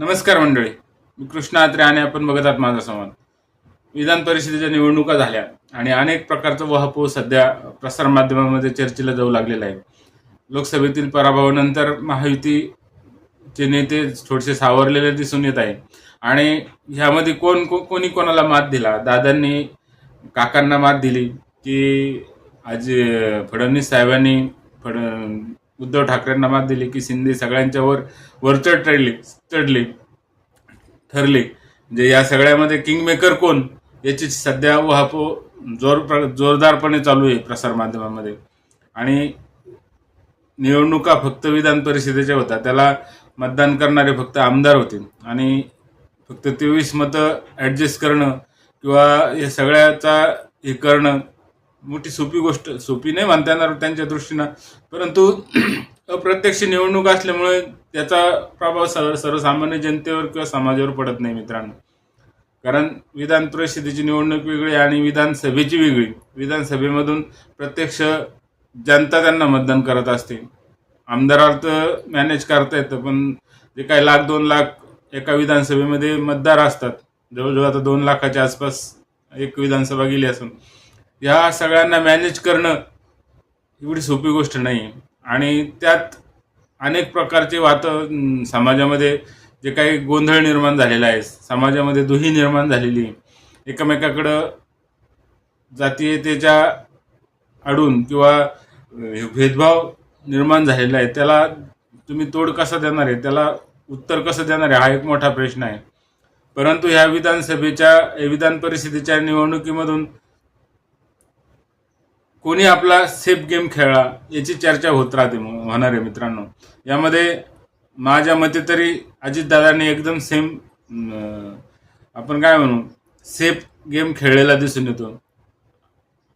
नमस्कार मंडळी. मी कृष्णा आत्रे आणि आपण बघत आहात माझा संवाद. विधान परिषदेच्या निवडणुका झाल्या आणि अनेक प्रकारचं वहापोह सध्या प्रसारमाध्यमामध्ये चर्चेला जाऊ लागलेला आहे. लोकसभेतील पराभवानंतर महायुतीचे नेते थोडेसे सावरलेले दिसून येत आहे. आणि ह्यामध्ये कोण को- कोणी कोणाला मात दिला? दादांनी काकांना मात दिली की आज फडणवीस साहेबांनी फड उद्धव ठाकरेंना मात दिली की शिंदे सगळ्यांच्या वर वरचढ चढले चढले ठरले. म्हणजे या सगळ्यामध्ये किंग मेकर कोण? याची सध्या वहापो जोर प्र- जोरदारपणे चालू आहे प्रसारमाध्यमामध्ये आणि निवडणुका फक्त विधान परिषदेच्या होत्या त्याला मतदान करणारे फक्त आमदार होते आणि फक्त तेवीस मतं ॲडजस्ट करणं किंवा या सगळ्याचा हे करणं मोठी सोपी गोष्ट सोपी नाही म्हणता येणार त्यांच्या दृष्टीनं. परंतु अप्रत्यक्ष निवडणूक असल्यामुळे त्याचा प्रभाव सर्व सर्वसामान्य जनतेवर किंवा समाजावर पडत नाही मित्रांनो. कारण विधान परिषदेची निवडणूक वेगळी आणि विधानसभेची वेगळी. विधानसभेमधून प्रत्यक्ष जनता त्यांना मतदान करत असते. आमदाराला तर मॅनेज करता येतं पण जे काही लाख दोन लाख एका विधानसभेमध्ये मतदार असतात. जवळजवळ आता दोन लाखाच्या आसपास एक विधानसभा गेली असून. या सगळ्यांना मॅनेज करणं एवढी सोपी गोष्ट नाही. आहे आणि त्यात अनेक प्रकारचे वात समाजामध्ये जे काही गोंधळ निर्माण झालेला आहे समाजामध्ये दुही निर्माण झालेली आहे. एकमेकाकडं जातीयतेच्या अडून किंवा भेदभाव निर्माण झालेला आहे. त्याला तुम्ही तोड कसा देणार आहे? त्याला उत्तर कसं देणार आहे? हा एक मोठा प्रश्न आहे. परंतु ह्या विधानसभेच्या विधान परिषदेच्या निवडणुकीमधून कोणी आपला सेफ गेम खेळला याची चर्चा होत राहते होणार आहे मित्रांनो. यामध्ये माझ्या मते तरी अजितदादांनी एकदम सेम आपण काय म्हणू सेफ गेम खेळलेला दिसून येतो.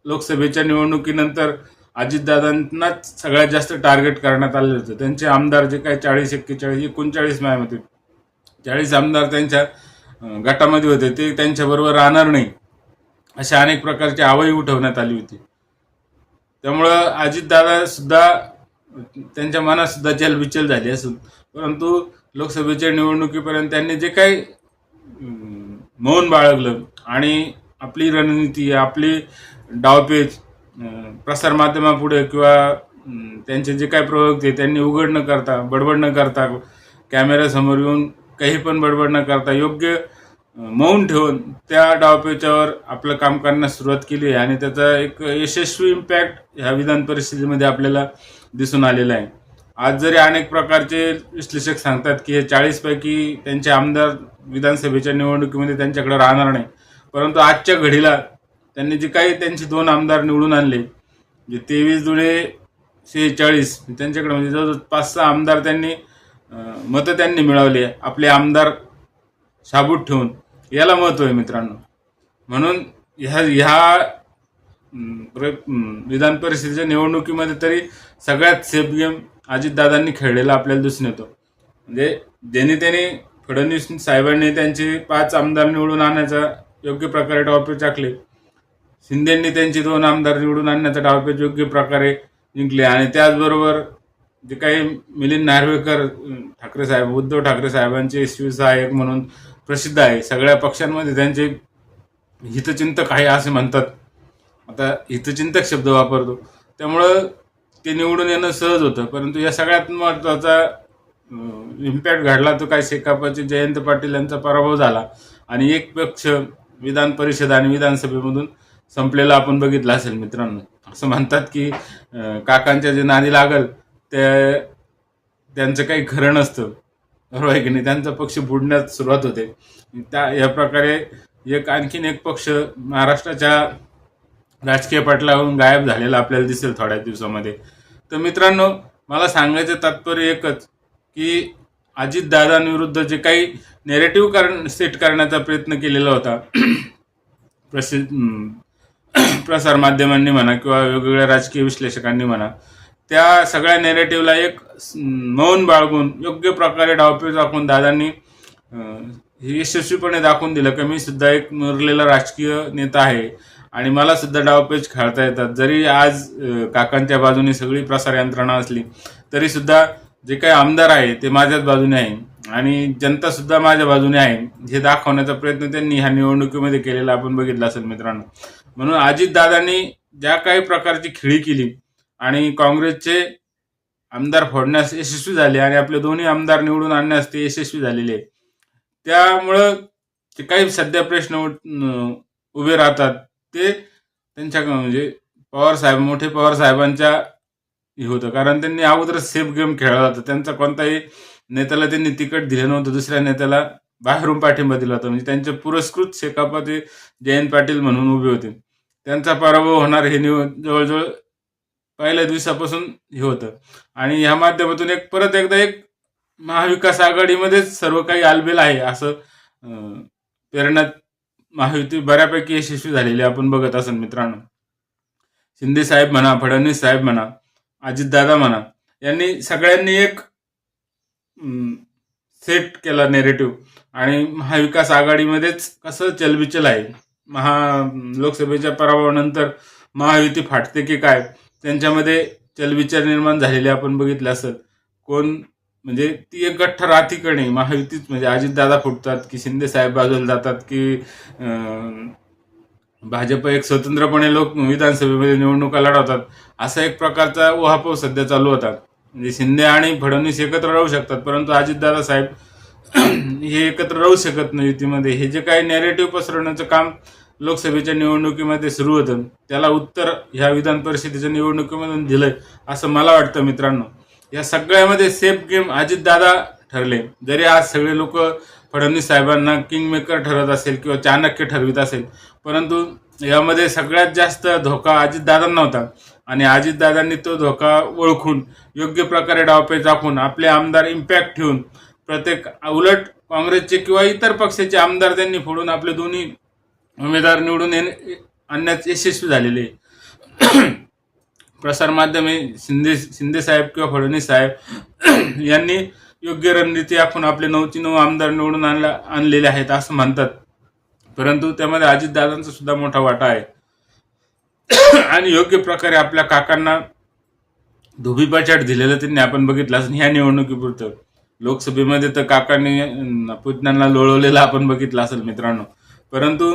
लोकसभेच्या निवडणुकीनंतर अजितदादांनाच सगळ्यात जास्त टार्गेट करण्यात आलेलं होतं. त्यांचे आमदार जे काही चाळीस एक्केचाळीस एकोणचाळीस माझ्यामध्ये चाळीस आमदार त्यांच्या गटामध्ये होते. ते त्यांच्याबरोबर राहणार नाही. अशा अनेक प्रकारची आवई उठवण्यात आली होती. त्यामुळं अजितदादा सुद्धा त्यांच्या मनात सुद्धा चलबिचल झाली असून परंतु लोकसभेच्या निवडणुकीपर्यंत त्यांनी जे काही मौन बाळगलं आणि आपली रणनीती आपली डावपेच प्रसारमाध्यमापुढे किंवा त्यांचे जे काही प्रवक्ते त्यांनी उघड न करता बडबड न करता कॅमेऱ्यासमोर येऊन काही पण बडबड न करता योग्य मौन ठेवून त्या डावपेचावर आपलं काम करण्यास सुरुवात केली आहे आणि त्याचा एक यशस्वी इम्पॅक्ट ह्या विधान परिषदेमध्ये आपल्याला दिसून आलेला आहे. आज जरी अनेक प्रकारचे विश्लेषक सांगतात की हे चाळीसपैकी त्यांचे आमदार विधानसभेच्या निवडणुकीमध्ये त्यांच्याकडे राहणार नाही परंतु आजच्या घडीला त्यांनी जे काही त्यांचे दोन आमदार निवडून आणले जे तेवीस जुळे सेहेचाळीस त्यांच्याकडे म्हणजे जवळजवळ पाच सहा आमदार त्यांनी मतं त्यांनी मिळवली आपले आमदार शाबूत ठेवून याला महत्त्व आहे मित्रांनो. म्हणून ह्या ह्या विधान परिषदेच्या निवडणुकीमध्ये तरी सगळ्यात सेफ गेम अजितदादांनी खेळलेला आपल्याला दिसून येतो. म्हणजे ज्यांनी त्यांनी फडणवीस साहेबांनी त्यांचे पाच आमदार निवडून आणण्याचा योग्य प्रकारे डावपेच आखले शिंदेंनी त्यांचे दोन आमदार निवडून आणण्याचा डावपेच योग्य प्रकारे जिंकले. आणि त्याचबरोबर जे काही मिलिंद नार्वेकर ठाकरे साहेब उद्धव ठाकरे साहेबांचे शिवसहाय्यक म्हणून प्रसिद्ध आहे. सगळ्या पक्षांमध्ये त्यांचे हितचिंतक आहे असे म्हणतात. आता हितचिंतक शब्द वापरतो. त्यामुळं ते निवडून येणं सहज होतं. परंतु या सगळ्यात महत्त्वाचा इम्पॅक्ट घडला तो काय शेकापचे जयंत पाटील यांचा पराभव झाला. आणि एक पक्ष विधान परिषद आणि विधानसभेमधून संपलेला आपण बघितलं असेल मित्रांनो. असं म्हणतात की काकांच्या जे नादी लागल त्या त्यांचं काही खरं नसतं. बरोबर आहे की नाही त्यांचा पक्ष बुडण्यास सुरुवात होते. त्या या प्रकारे एक आणखीन एक पक्ष महाराष्ट्राच्या राजकीय पटलावरून गायब झालेला आपल्याला दिसेल थोड्या दिवसामध्ये. तर मित्रांनो मला सांगायचं तात्पर्य एकच की अजितदादांविरुद्ध जे काही नेरेटिव्ह कारण सेट करण्याचा प्रयत्न केलेला होता प्रसिद्ध प्रसारमाध्यमांनी म्हणा किंवा वेगवेगळ्या राजकीय विश्लेषकांनी म्हणा त्या सगळ्या नेरेटिव्हला एक मौन बाळगून योग्य प्रकारे डावपेच दाखवून दादांनी हे यशस्वीपणे दाखवून दिलं. की मी सुद्धा एक मुरलेला राजकीय नेता आहे आणि मला सुद्धा डावपेच खेळता येतात. जरी आज काकांच्या बाजूने सगळी प्रसार यंत्रणा असली तरी सुद्धा जे काही आमदार आहे ते माझ्याच बाजूने आहे आणि जनता सुद्धा माझ्या बाजूने आहे. हे दाखवण्याचा प्रयत्न त्यांनी ह्या निवडणुकीमध्ये केलेला आपण बघितला असेल मित्रांनो. म्हणून अजितदादांनी ज्या काही प्रकारची खिळी केली आणि काँग्रेसचे आमदार फोडण्यास यशस्वी झाले आणि आपले दोन्ही आमदार निवडून आणण्यास ते यशस्वी झालेले. आहे. त्यामुळं जे काही सध्या प्रश्न उभे राहतात ते त्यांच्या म्हणजे पवार साहेब मोठे पवार साहेबांच्या हे होतं. कारण त्यांनी अगोदर सेफ गेम खेळला होता. त्यांचा कोणताही नेत्याला त्यांनी तिकट दिलं नव्हतं. दुसऱ्या नेत्याला बाहेरून पाठिंबा दिला होता. म्हणजे त्यांचे पुरस्कृत शेकापा ते जयंत पाटील म्हणून उभे होते. त्यांचा पराभव होणार हे निव जवळजवळ पहिल्या दिवसापासून हे होतं. आणि ह्या माध्यमातून एक परत एकदा एक महाविकास आघाडीमध्येच सर्व काही आलबेल आहे असं प्रेरणा महायुती बऱ्यापैकी यशस्वी झालेली आपण बघत असून मित्रांनो. शिंदे साहेब म्हणा फडणवीस साहेब म्हणा अजितदादा म्हणा यांनी सगळ्यांनी एक सेट केला नेरेटिव्ह आणि महाविकास आघाडीमध्येच कसं चलबिचल आहे महा लोकसभेच्या पराभवानंतर महायुती फाटते की काय त्यांच्यामध्ये चलविचार निर्माण झालेले आपण बघितलं असेल. कोण म्हणजे ती एक गठ्ठ राहती नाही महायुतीच म्हणजे अजितदादा फुटतात की शिंदे साहेब बाजूला जातात की भाजप एक स्वतंत्रपणे लोक विधानसभेमध्ये निवडणुका लढवतात. असा एक प्रकारचा उहापोह सध्या चालू होता म्हणजे शिंदे आणि फडणवीस एकत्र राहू शकतात परंतु अजितदादा साहेब हे एकत्र राहू शकत नाही युतीमध्ये. हे जे काही नॅरेटिव्ह पसरवण्याचं काम लोकसभेच्या निवडणुकीमध्ये सुरू होतं. त्याला उत्तर ह्या विधान परिषदेच्या निवडणुकीमधून दिलंय असं मला वाटतं मित्रांनो. या सगळ्यामध्ये सेफ गेम अजितदादा ठरले. जरी आज सगळे लोक फडणवीस साहेबांना किंग मेकर ठरत असेल किंवा चाणक्य ठरवित असेल परंतु यामध्ये सगळ्यात जास्त धोका अजितदादांना होता. आणि अजितदादांनी तो धोका ओळखून योग्य प्रकारे डावपेच दाखवून आपले आमदार इम्पॅक्ट ठेवून प्रत्येक उलट काँग्रेसचे किंवा इतर पक्षाचे आमदार त्यांनी फोडून आपले दोन्ही उमेदवार निवडून येणे आणण्यात यशस्वी झालेले आहे. प्रसारमाध्यमे शिंदे शिंदे साहेब किंवा फडणवीस साहेब यांनी योग्य रणनीती आपण आपले नऊची नऊ आमदार निवडून आणला आणलेले आहेत असं म्हणतात. परंतु त्यामध्ये अजितदादांचा सुद्धा मोठा वाटा आहे. आणि योग्य प्रकारे आपल्या काकांना धोबीपाचाट दिलेलं त्यांनी आपण बघितलं असं ह्या निवडणुकीपुरतं. लोकसभेमध्ये तर काकांनी पुतण्यांना लोळवलेलं आपण बघितलं असेल मित्रांनो. परंतु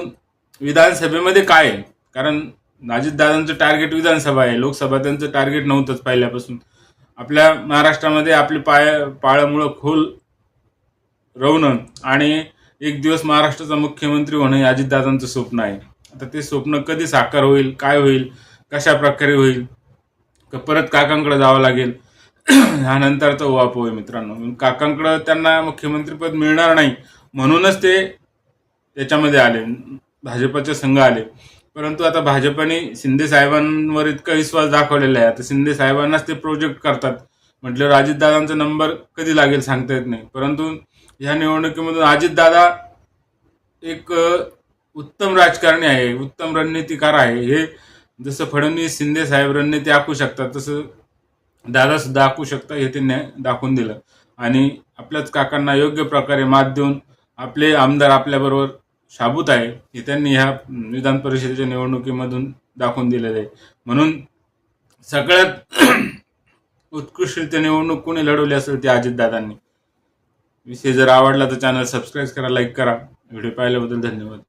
विधानसभेमध्ये काय आहे? कारण अजितदादांचं टार्गेट विधानसभा आहे. लोकसभा त्यांचं टार्गेट नव्हतंच पहिल्यापासून. आपल्या महाराष्ट्रामध्ये आपली पाय पाळमुळं खोल रवणं आणि एक दिवस महाराष्ट्राचा मुख्यमंत्री होणं हे अजितदादांचं स्वप्न आहे. आता ते स्वप्न कधी साकार होईल? काय होईल? कशा प्रकारे होईल? का परत काकांकडे जावं लागेल. ह्यानंतरचा उहापोह आहे मित्रांनो. काकांकडं त्यांना मुख्यमंत्रीपद मिळणार नाही. म्हणूनच ते त्याच्यामध्ये आले. भाजपचे संघ आले. परंतु आता भाजपने शिंदे साहेबांवर इतका विश्वास दाखवलेला आहे. आता शिंदे साहेबांनाच ते प्रोजेक्ट करतात. म्हटल्यावर अजितदादांचा नंबर कधी लागेल सांगता येत नाही. परंतु ह्या निवडणुकीमधून अजितदादा एक उत्तम राजकारणी आहे. उत्तम रणनीतिकार आहे. हे जसं फडणवीस शिंदे साहेब रणनीती आखू शकतात तसं दादा सुद्धा आखू शकतात हे त्यांनी दाखवून दिलं. आणि आपल्याच काकांना योग्य प्रकारे मात देऊन आपले आमदार आपल्याबरोबर शाबूत आहे हे त्यांनी ह्या विधान परिषदेच्या निवडणुकीमधून दाखवून दिलेलं आहे. म्हणून सगळ्यात उत्कृष्टरित्या निवडणूक कोणी लढवली असेल ते अजितदादांनी. विषय जर आवडला तर चॅनल सबस्क्राईब करा लाईक करा. व्हिडिओ पाहिल्याबद्दल धन्यवाद.